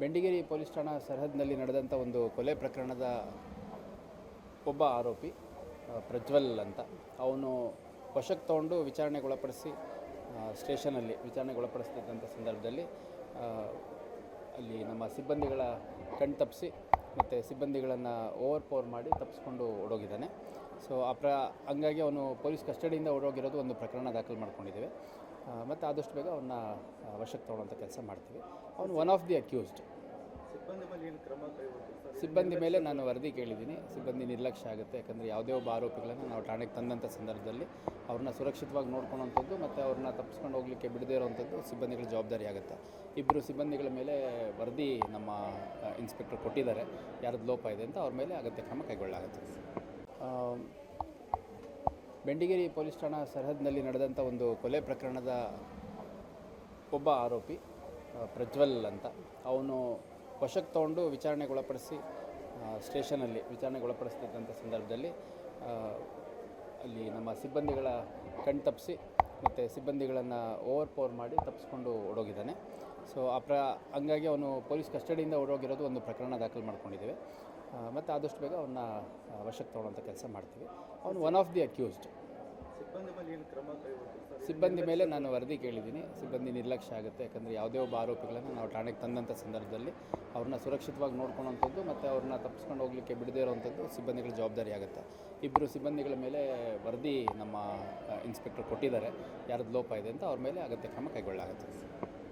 Bendigeri police ಠಾಣಾ ಸರಹದ್ನಲ್ಲಿ ನಡೆದಂಥ ಒಂದು ಕೊಲೆ ಪ್ರಕರಣದ ಒಬ್ಬ ಆರೋಪಿ ಪ್ರಜ್ವಲ್ ಅಂತ. ಅವನು ವಶಕ್ಕೆ ತಗೊಂಡು ವಿಚಾರಣೆಗೊಳಪಡಿಸಿ ಸ್ಟೇಷನಲ್ಲಿ ವಿಚಾರಣೆಗೊಳಪಡಿಸ್ತಿದ್ದಂಥ ಸಂದರ್ಭದಲ್ಲಿ ಅಲ್ಲಿ ನಮ್ಮ ಸಿಬ್ಬಂದಿಗಳ ಕಣ್ ತಪ್ಪಿಸಿ ಮತ್ತು ಸಿಬ್ಬಂದಿಗಳನ್ನು ಓವರ್ ಪವರ್ ಮಾಡಿ ತಪ್ಪಿಸ್ಕೊಂಡು ಓಡೋಗಿದ್ದಾನೆ. ಸೊ ಆ ಪ್ರ ಹಂಗಾಗಿ ಅವನು ಪೊಲೀಸ್ ಕಸ್ಟಡಿಯಿಂದ ಓಡೋಗಿರೋದು ಒಂದು ಪ್ರಕರಣ ದಾಖಲು ಮಾಡ್ಕೊಂಡಿದ್ದೇವೆ. ಮತ್ತು ಆದಷ್ಟು ಬೇಗ ಅವನ್ನ ವಶಕ್ಕೆ ತೊಗೊಳ್ಳೋಂಥ ಕೆಲಸ ಮಾಡ್ತೀವಿ. ಅವನು ಒನ್ ಆಫ್ ದಿ ಅಕ್ಯೂಸ್ಡ್ ಸಿಬ್ಬಂದಿ ಮೇಲೆ ನಾನು ವರದಿ ಕೇಳಿದ್ದೀನಿ. ಸಿಬ್ಬಂದಿ ನಿರ್ಲಕ್ಷ್ಯ ಆಗುತ್ತೆ. ಯಾಕಂದರೆ ಯಾವುದೇ ಒಬ್ಬ ಆರೋಪಿಗಳನ್ನು ನಾವು ಠಾಣೆಗೆ ತಂದಂಥ ಸಂದರ್ಭದಲ್ಲಿ ಅವ್ರನ್ನ ಸುರಕ್ಷಿತವಾಗಿ ನೋಡ್ಕೊಳ್ಳೋಂಥದ್ದು ಮತ್ತು ಅವ್ರನ್ನ ತಪ್ಪಿಸ್ಕೊಂಡು ಹೋಗಲಿಕ್ಕೆ ಬಿಡದೇ ಇರೋವಂಥದ್ದು ಸಿಬ್ಬಂದಿಗಳ ಜವಾಬ್ದಾರಿ ಆಗುತ್ತೆ. ಇಬ್ಬರು ಸಿಬ್ಬಂದಿಗಳ ಮೇಲೆ ವರದಿ ನಮ್ಮ ಇನ್ಸ್ಪೆಕ್ಟರ್ ಕೊಟ್ಟಿದ್ದಾರೆ. ಯಾರದ್ದು ಲೋಪ ಇದೆ ಅಂತ ಅವ್ರ ಮೇಲೆ ಅಗತ್ಯ ಕ್ರಮ ಕೈಗೊಳ್ಳಲಾಗುತ್ತೆ. ಬೆಂಡಿಗೇರಿ ಪೊಲೀಸ್ ಠಾಣಾ ಸರಹದ್ನಲ್ಲಿ ನಡೆದಂಥ ಒಂದು ಕೊಲೆ ಪ್ರಕರಣದ ಒಬ್ಬ ಆರೋಪಿ ಪ್ರಜ್ವಲ್ ಅಂತ. ಅವನು ವಶಕ್ಕೆ ತಗೊಂಡು ವಿಚಾರಣೆಗೊಳಪಡಿಸಿ ಸ್ಟೇಷನಲ್ಲಿ ವಿಚಾರಣೆಗೊಳಪಡಿಸ್ತಿದ್ದಂಥ ಸಂದರ್ಭದಲ್ಲಿ ಅಲ್ಲಿ ನಮ್ಮ ಸಿಬ್ಬಂದಿಗಳ ಕಣ್ ತಪ್ಪಿಸಿ ಮತ್ತು ಸಿಬ್ಬಂದಿಗಳನ್ನು ಓವರ್ ಪವರ್ ಮಾಡಿ ತಪ್ಪಿಸ್ಕೊಂಡು ಓಡೋಗಿದ್ದಾನೆ. ಸೊ ಆ ಪ್ರ, ಹಂಗಾಗಿ ಅವನು ಪೊಲೀಸ್ ಕಸ್ಟಡಿಯಿಂದ ಓಡೋಗಿರೋದು ಒಂದು ಪ್ರಕರಣ ದಾಖಲು ಮಾಡ್ಕೊಂಡಿದ್ದೇವೆ. ಮತ್ತು ಆದಷ್ಟು ಬೇಗ ಅವನ್ನ ವಶಕ್ಕೆ ತೊಗೊಳ್ಳೋಂಥ ಕೆಲಸ ಮಾಡ್ತೀವಿ. ಅವನು ಒನ್ ಆಫ್ ದಿ ಅಕ್ಯೂಸ್ಡ್ ಸಿಬ್ಬಂದಿ ಮೇಲೆ ನಾನು ವರದಿ ಕೇಳಿದ್ದೀನಿ. ಸಿಬ್ಬಂದಿ ನಿರ್ಲಕ್ಷ್ಯ ಆಗುತ್ತೆ. ಯಾಕಂದರೆ ಯಾವುದೇ ಒಬ್ಬ ಆರೋಪಿಗಳನ್ನು ನಾವು ಠಾಣೆಗೆ ತಂದಂಥ ಸಂದರ್ಭದಲ್ಲಿ ಅವ್ರನ್ನ ಸುರಕ್ಷಿತವಾಗಿ ನೋಡ್ಕೊಳ್ಳೋಂಥದ್ದು ಮತ್ತು ಅವ್ರನ್ನ ತಪ್ಪಿಸ್ಕೊಂಡು ಹೋಗಲಿಕ್ಕೆ ಬಿಡದೇ ಇರೋವಂಥದ್ದು ಸಿಬ್ಬಂದಿಗಳ ಜವಾಬ್ದಾರಿ ಆಗುತ್ತೆ. ಇಬ್ಬರು ಸಿಬ್ಬಂದಿಗಳ ಮೇಲೆ ವರದಿ ನಮ್ಮ ಇನ್ಸ್ಪೆಕ್ಟರ್ ಕೊಟ್ಟಿದ್ದಾರೆ. ಯಾರದ್ದು ಲೋಪ ಇದೆ ಅಂತ ಅವ್ರ ಮೇಲೆ ಅಗತ್ಯ ಕ್ರಮ ಕೈಗೊಳ್ಳಲಾಗುತ್ತೆ.